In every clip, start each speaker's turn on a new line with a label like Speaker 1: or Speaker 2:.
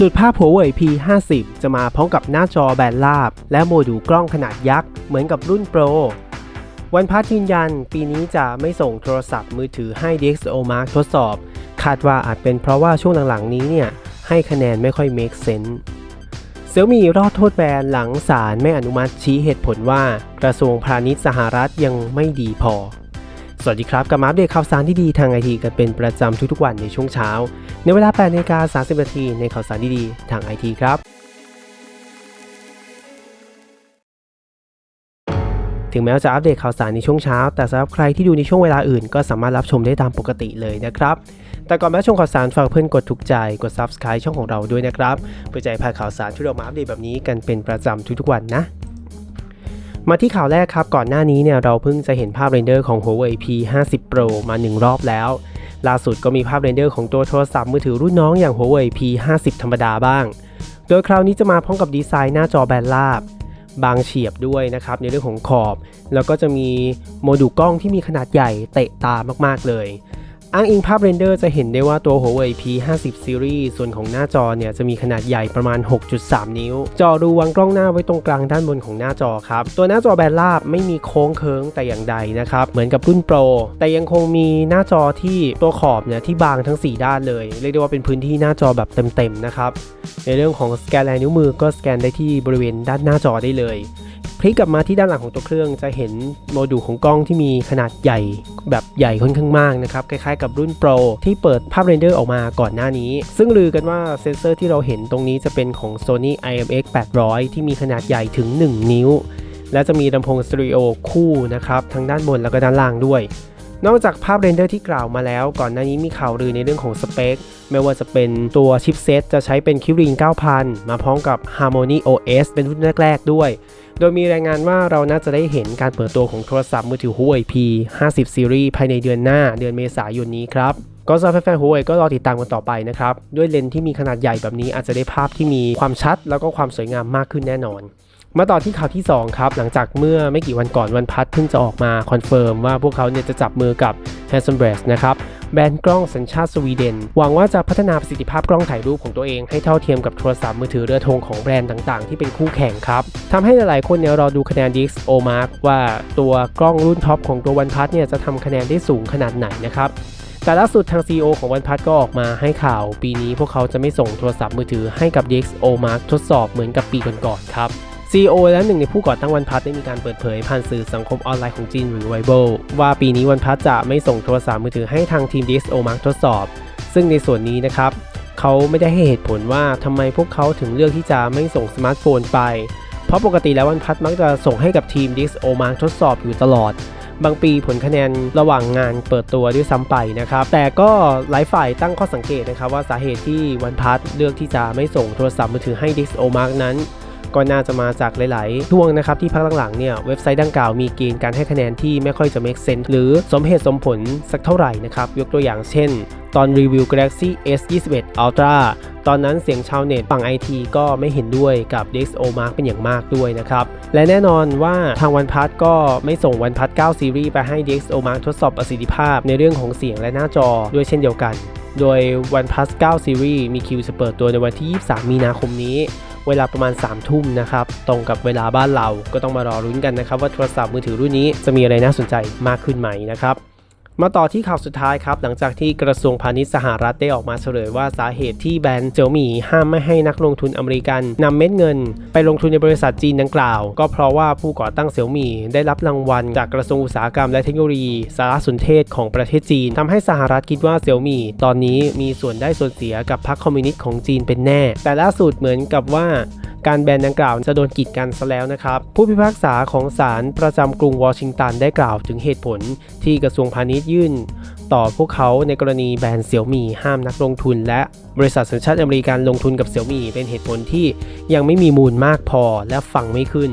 Speaker 1: หลุดภาพ Huawei P50 จะมาพร้อมกับหน้าจอแบนราบ และโมดูลกล้องขนาดยักษ์เหมือนกับรุ่น Pro วันพัทยืนยัน ปีนี้จะไม่ส่งโทรศัพท์มือถือให้ DxO Mark ทดสอบ คาดว่าอาจเป็นเพราะว่าช่วงหลังๆนี้เนี่ยให้คะแนนไม่ค่อย make sense เซี่ยมีรอดโทษแบนหลังศาลไม่อนุมัติชี้เหตุผลว่า กระทรวงพาณิชย์สหรัฐยังไม่ดีพอ วัสดีครับ กับมาอัปเดตข่าวสารที่ดีทางไอทีกันเป็นประจำทุกๆวันในช่วงเช้า ในเวลา8นาฬิกา30นาทีในข่าวสารดีๆทางไอทีครับถึงแม้ว่าจะอัปเดตข่าวสารในช่วงเช้า แต่สำหรับใครที่ดูในช่วงเวลาอื่น ก็สามารถรับชมได้ตามปกติเลยนะครับ แต่ก่อนแม้ชมข่าวสารฝากเพื่อนกดถูกใจ กด subscribe ช่องของเราด้วยนะครับ เพื่อจะให้พาข่าวสารที่เรามาอัปเดตแบบนี้กันเป็นประจำทุกๆวันนะ มาที่ข่าวแรกครับ ก่อนหน้านี้เนี่ยเราเพิ่งจะเห็นภาพเรนเดอร์ของ Huawei P50 Pro มา 1 รอบแล้ว ล่าสุดก็มีภาพเรนเดอร์ของตัวโทรศัพท์มือถือรุ่นน้องอย่าง Huawei P50 ธรรมดาบ้าง โดยคราวนี้จะมาพร้อมกับดีไซน์หน้าจอแบนราบบางเฉียบด้วยนะครับในเรื่องของขอบ แล้วก็จะมีโมดูลกล้องที่มีขนาดใหญ่เตะตามากๆเลย อ้างอิงภาพเรนเดอร์จะเห็นได้ว่าตัว Huawei P50 Series ส่วนของหน้าจอเนี่ยจะมีขนาดใหญ่ประมาณ 6.3 นิ้ว จอรูวางกล้องหน้าไว้ตรงกลางด้านบนของหน้าจอครับ ตัวหน้าจอแบนราบไม่มีโค้งเคิ้งแต่อย่างใดนะครับ เหมือนกับรุ่น Pro แต่ยังคงมีหน้าจอที่ตัวขอบเนี่ยที่บางทั้ง 4 ด้านเลย เรียกได้ว่าเป็นพื้นที่หน้าจอแบบเต็มๆนะครับ ในเรื่องของสแกนลายนิ้วมือก็สแกนได้ที่บริเวณด้านหน้าจอได้เลย พลิกกลับมาที่ด้านหลังของตัวเครื่องจะเห็นโมดูลของกล้องที่มีขนาดใหญ่แบบใหญ่ค่อนข้างมากนะครับ คล้ายๆกับรุ่น Pro ที่เปิดภาพเรนเดอร์ออกมาก่อนหน้านี้ ซึ่งลือกันว่าเซนเซอร์ที่เราเห็นตรงนี้จะเป็นของ Sony IMX 800 ที่มีขนาดใหญ่ถึง 1 นิ้ว และจะมีลำโพงสตริโอคู่นะครับทั้งด้านบนแล้วก็ด้านล่างด้วย นอกจากภาพเรนเดอร์ที่กล่าวมาแล้ว ก่อนหน้านี้มีข่าวลือในเรื่องของสเปค ไม่ว่าจะเป็นตัวชิปเซตจะใช้เป็น Kirin 9000 มาพร้อมกับ Harmony OS เป็นรุ่นแรก ๆ ด้วย โดยมีรายงานว่าเราน่าจะได้เห็นการเปิดตัวของโทรศัพท์มือถือ Huawei P50 Series ภายในเดือนหน้าเดือนเมษายนนี้ครับก็สำหรับแฟนๆ Huawei ก็รอติดตามกันต่อไปนะครับ ด้วยเลนส์ที่มีขนาดใหญ่แบบนี้อาจจะได้ภาพที่มีความชัด แล้วก็ความสวยงามมากขึ้นแน่นอน มาต่อที่ข่าวที่ 2 ครับ หลังจากเมื่อไม่กี่วันก่อนวันพัดเพิ่งจะออกมาคอนเฟิร์มว่าพวกเขาเนี่ยจะจับมือกับ h a n s o n b r a s นะครับแบรนด์กล้องสัญชาติสวีเดน หวังว่าจะพัฒนาประสิทธิภาพกล้องถ่ายรูปของตัวเองให้เท่าเทียมกับโทรศัพท์มือถือเรือธงของแบรนด์ต่างๆ ที่เป็นคู่แข่งครับทำให้หลายๆคนเนี่ยรอดูคะแนน DxO Mark ว่าตัวกล้องรุ่นท็อปของตัววันพัดเนี่ยจะทำคะแนนได้สูงขนาดไหนนะครับแต่ล่าสุดทาง CEO ของวันพัทก็ออกมาให้ข่าว ปีนี้พวกเขาจะไม่ส่งโทรศัพท์มือถือให้กับ DxO Mark ทดสอบเหมือนกับปีก่อนๆครับ CEO และหนึ่งในผู้ก่อตั้งวันพัทได้มีการเปิดเผยผ่านสื่อสังคมออนไลน์ของจีนหรือ Weibo ว่าปีนี้วันพัทจะไม่ส่งโทรศัพท์มือถือให้ทางทีม DxO Mark ทดสอบ ซึ่งในส่วนนี้นะครับเขาไม่ได้ให้เหตุผลว่าทำไมพวกเขาถึงเลือกที่จะไม่ส่งสมาร์ทโฟนไป เพราะปกติแล้ววันพัทมักจะส่งให้กับทีม DxO Mark ทดสอบอยู่ตลอดบางปีผลคะแนนระหว่างงานเปิดตัวด้วยซ้ำไปนะครับ แต่ก็หลายฝ่ายตั้งข้อสังเกตนะครับว่าสาเหตุที่วันพัทเลือกที่จะไม่ส่งโทรศัพท์มือถือให้ DxO Mark นั้น ก็น่าจะมาจากหลาย ๆ ช่วงนะครับที่พักหลัง ๆ เนี่ยเว็บไซต์ดังกล่าวมีเกณฑ์การให้คะแนนที่ไม่ค่อยจะ make sense หรือสมเหตุสมผลสักเท่าไหร่นะครับ ยกตัวอย่างเช่น ตอนรีวิว Galaxy S21 Ultra ตอนนั้นเสียงชาวเน็ตฝั่ง IT ก็ไม่เห็นด้วยกับ DxO Mark เป็นอย่างมากด้วยนะครับ และแน่นอนว่าทางวันพัทก็ไม่ส่งวันพัท9 Series ไปให้ DxO Mark ทดสอบประสิทธิภาพในเรื่องของเสียงและหน้าจอด้วยเช่นเดียวกัน โดย OnePlus 9 Series มีคิวจะเปิดตัวในวันที่ 23 มีนาคมนี้ เวลาประมาณ3ทุ่มนะครับ ตรงกับเวลาบ้านเราก็ต้องมารอรุ้นกันนะครับ ว่าโทรศัพท์มือถือรุ่นนี้จะมีอะไรน่าสนใจมากขึ้นไหมนะครับ มาต่อที่ข่าวสุดท้ายครับ หลังจากที่กระทรวงพาณิชย์สหรัฐได้ออกมาเฉลยว่าสาเหตุที่แบรนด์เจียวหมี่ห้ามไม่ให้นักลงทุนอเมริกันนำเม็ดเงิน ไปลงทุนในบริษัทจีนดังกล่าว ก็เพราะว่าผู้ก่อตั้งเสี่ยวหมี่ได้รับรางวัล จากกระทรวงอุตสาหกรรมและเทคโนโลยี สารสนเทศของประเทศจีนทำให้สหรัฐคิดว่าเสี่ยวหมี่ตอนนี้มีส่วนได้ส่วนเสียกับพรรคคอมมิวนิสต์ของจีนเป็นแน่ แต่ล่าสุดเหมือนกับว่า การแบนดังกล่าวจะโดนกีดกันซะแล้วนะครับ ผู้พิพากษาของศาลประจำกรุงวอชิงตันได้กล่าวถึงเหตุผลที่กระทรวงพาณิชย์ยื่น ต่อพวกเขาในกรณีแบนเสี่ยวมี่ห้ามนักลงทุน และบริษัทสัญชาติอเมริกันลงทุนกับเสี่ยวมี่เป็นเหตุผลที่ยังไม่มีมูลมากพอและฟังไม่ขึ้น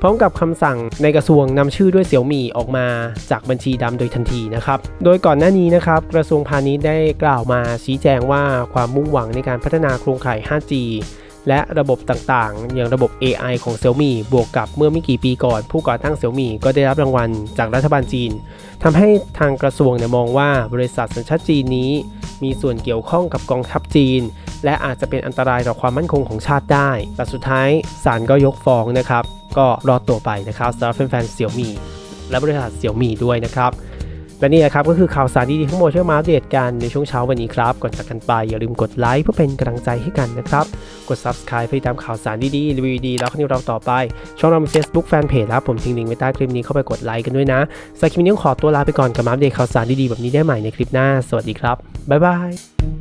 Speaker 1: พร้อมกับคำสั่งในกระทรวงนำชื่อด้วยเสี่ยวมี่ออกมาจากบัญชีดำโดยทันทีนะครับ โดยก่อนหน้านี้นะครับกระทรวงพาณิชย์ได้กล่าวมาชี้แจงว่าความมุ่งหวังในการพัฒนาโครงข่าย 5G และระบบต่างๆ อย่างระบบ AI ของ Xiaomi บวกกับเมื่อไม่กี่ปีก่อน ผู้ก่อตั้ง Xiaomi ก็ได้รับรางวัลจากรัฐบาลจีนทำให้ทางกระทรวงเนี่ยมองว่าบริษัทสัญชาติจีนนี้ มีส่วนเกี่ยวข้องกับกองทัพจีน และอาจจะเป็นอันตรายต่อความมั่นคงของชาติได้ แต่สุดท้ายศาลก็ยกฟ้องนะครับ ก็รอดตัวไปนะครับสำหรับแฟนๆเสี่ยวมี่และบริษัทเสี่ยวมี่ด้วยนะครับ และนี่นะครับก็คือข่าวสารดีๆทั้งหมดที่มาอัปเดตกันในช่วงเช้าวันนี้ครับ ก่อนจากกันไปอย่าลืมกดไลค์เพื่อเป็นกำลังใจให้กันนะครับ กด subscribe เพื่อติดตามข่าวสารดีๆรีวิวดีแล้วคลิปเราต่อไป ช่องเรามี Facebook Fanpage แล้วผมทิ้งลิงก์ไว้ใต้คลิปนี้เข้าไปกดไลค์กันด้วยนะสำหรับคลิปนี้ต้องขอตัวลาไปก่อนกับมาอัปเดตข่าวสารดีๆแบบนี้ได้ใหม่ในคลิปหน้า สวัสดีครับบ๊ายบาย